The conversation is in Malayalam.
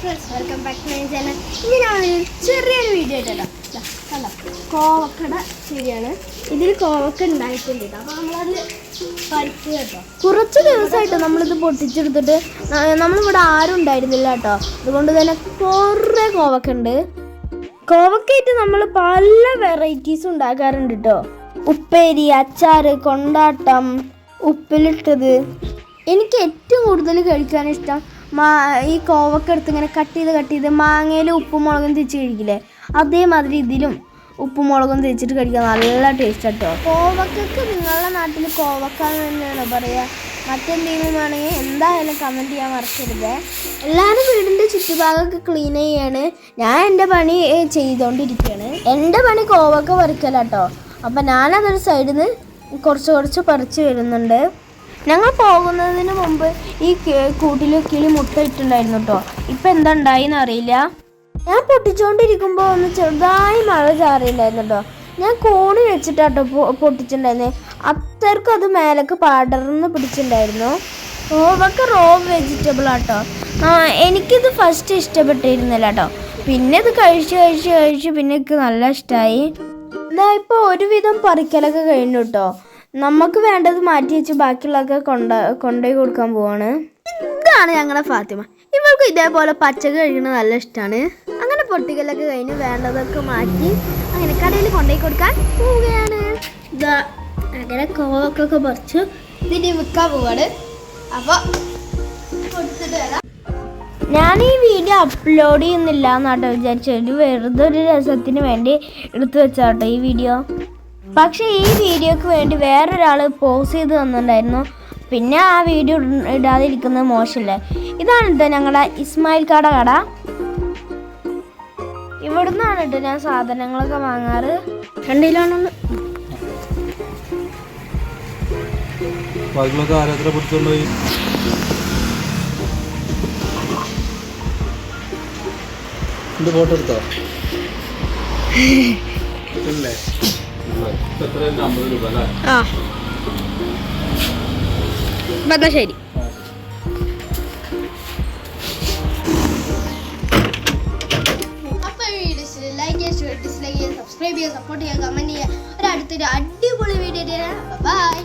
Friends welcome back to my channel ഇങ്ങനെയാണ് ചെറിയൊരു വീഡിയോ ഇട്ടല്ലോ കണ്ടോ? കോവക്കട ശരിയാണ് ഇതിൽ കോവക്ക ഉണ്ടായിട്ടുണ്ട് അപ്പോൾ നമ്മളത് പറിക്കുക കേട്ടോ. കുറച്ച് ദിവസമായിട്ട് നമ്മളിത് പൊട്ടിച്ചെടുത്തിട്ട് നമ്മളിവിടെ ആരും ഉണ്ടായിരുന്നില്ല കേട്ടോ. അതുകൊണ്ട് തന്നെ കുറേ കോവക്ക ഉണ്ട്. കോവക്കയായിട്ട് നമ്മൾ പല വെറൈറ്റീസ് ഉണ്ടാക്കാറുണ്ട് കേട്ടോ. ഉപ്പേരി അച്ചാറ് കൊണ്ടാട്ടം ഉപ്പിലിട്ടത്. എനിക്ക് ഏറ്റവും കൂടുതൽ കഴിക്കാൻ ഇഷ്ടം മാ ഈ കോവക്ക എടുത്ത് ഇങ്ങനെ കട്ട് ചെയ്ത് കട്ട് ചെയ്ത് മാങ്ങയിൽ ഉപ്പും മുളകും തിരിച്ച് കഴിക്കില്ലേ? അതേമാതിരി ഇതിലും ഉപ്പും മുളകും തിരിച്ചിട്ട് കഴിക്കാൻ നല്ല ടേസ്റ്റ് കേട്ടോ കോവക്കക്ക് നിങ്ങളുടെ നാട്ടിൽ കോവക്ക എന്ന് തന്നെയാണോ പറയുക മറ്റെന്തെങ്കിലും വേണമെങ്കിൽ എന്തായാലും കമന്റ് ചെയ്യാൻ മറക്കരുത്. എല്ലാവരും വീടിന്റെ ചുറ്റുഭാഗമൊക്കെ ക്ലീൻ ചെയ്യാണ്. ഞാൻ എന്റെ പണി ചെയ്തുകൊണ്ടിരിക്കുകയാണ് എന്റെ പണി കോവക്ക പറിക്കലാട്ടോ അപ്പം ഞാനതൊരു സൈഡിൽ നിന്ന് കുറച്ച് കുറച്ച് പറിച്ച് വരുന്നുണ്ട്. ഞങ്ങൾ പോകുന്നതിന് മുമ്പ് ഈ കൂട്ടിൽ കിളി മുട്ട ഇട്ടുണ്ടായിരുന്നു കേട്ടോ ഇപ്പം എന്താ ഉണ്ടായിന്ന് അറിയില്ല. ഞാൻ പൊട്ടിച്ചുകൊണ്ടിരിക്കുമ്പോൾ ഒന്ന് ചെറുതായി മഴ ചാറിയില്ലായിരുന്നു കേട്ടോ ഞാൻ കോണി വെച്ചിട്ടാട്ടോ പൊ- പൊട്ടിച്ചിട്ടുണ്ടായിരുന്നത് അത്രക്കും അത് മേലക്ക് പടർന്ന് പിടിച്ചിട്ടുണ്ടായിരുന്നു. റോവൊക്കെ റോ വെജിറ്റബിൾ ആട്ടോ. എനിക്കിത് ഫസ്റ്റ് ഇഷ്ടപ്പെട്ടിരുന്നില്ല കേട്ടോ പിന്നെ ഇത് കഴിച്ച് കഴിച്ച് കഴിച്ച് പിന്നെ എനിക്ക് നല്ല ഇഷ്ടമായി ഇതാ ഇപ്പോൾ ഒരുവിധം പറിക്കലൊക്കെ കഴിഞ്ഞു കേട്ടോ നമുക്ക് വേണ്ടത് മാറ്റി വെച്ച് ബാക്കിയുള്ളതൊക്കെ കൊണ്ട കൊണ്ടുപോയി കൊടുക്കാൻ പോവാണ്. ഇതാണ് ഞങ്ങളുടെ ഫാത്തിമ. ഇവൾക്ക് ഇതേപോലെ പച്ചക്ക് കഴിക്കുന്നത് നല്ല ഇഷ്ടമാണ് അങ്ങനെ പൊട്ടിക്കലൊക്കെ കഴിഞ്ഞ് വേണ്ടതൊക്കെ മാറ്റി അങ്ങനെ കടയിൽ കൊണ്ടുപോയി കൊടുക്കാൻ പോവുകയാണ്. ഇതാ അങ്ങനെ കോവക്കൊക്കെ പറിച്ചു. ഇതിന് വിൽക്കാൻ പോവാണ്. അപ്പോൾ കൊടുത്തിട്ട് വരാം. ഞാൻ ഈ വീഡിയോ അപ്ലോഡ് ചെയ്യുന്നില്ല എന്നാട്ടോ വിചാരിച്ചു വെറുതെ ഒരു രസത്തിന് വേണ്ടി എടുത്തു വെച്ചാട്ടോ ഈ വീഡിയോ. പക്ഷേ ഈ വീഡിയോക്ക് വേണ്ടി വേറൊരാൾ പോസ് ചെയ്ത് തന്നിട്ടുണ്ടായിരുന്നു. പിന്നെ ആ വീഡിയോ ഇടാതിരിക്കുന്നത് മോശമല്ലേ? ഇതാണ് കേട്ടോ ഞങ്ങളുടെ ഇസ്മായിൽ കട കട. ഇവിടുന്നാണ് കേട്ടോ ഞാൻ സാധനങ്ങളൊക്കെ വാങ്ങാറ്. രണ്ടിലാണെന്ന് ആരാത്ര പിടിച്ചോണ്ടുപോയി ഫോട്ടോ എടുത്തോ? ഇല്ലേ? ആ. ശരി. അപ്പോൾ വീഡിയോ ലൈക്ക് ചെയ്യുക ഡിസ്ലൈക്ക് ചെയ്യുക സബ്സ്ക്രൈബ് ചെയ്യുക സപ്പോർട്ട് ചെയ്യുക കമന്റ് ചെയ്യുക. ഒരു അടുത്തൊരു അടിപൊളി വീഡിയോ ബൈ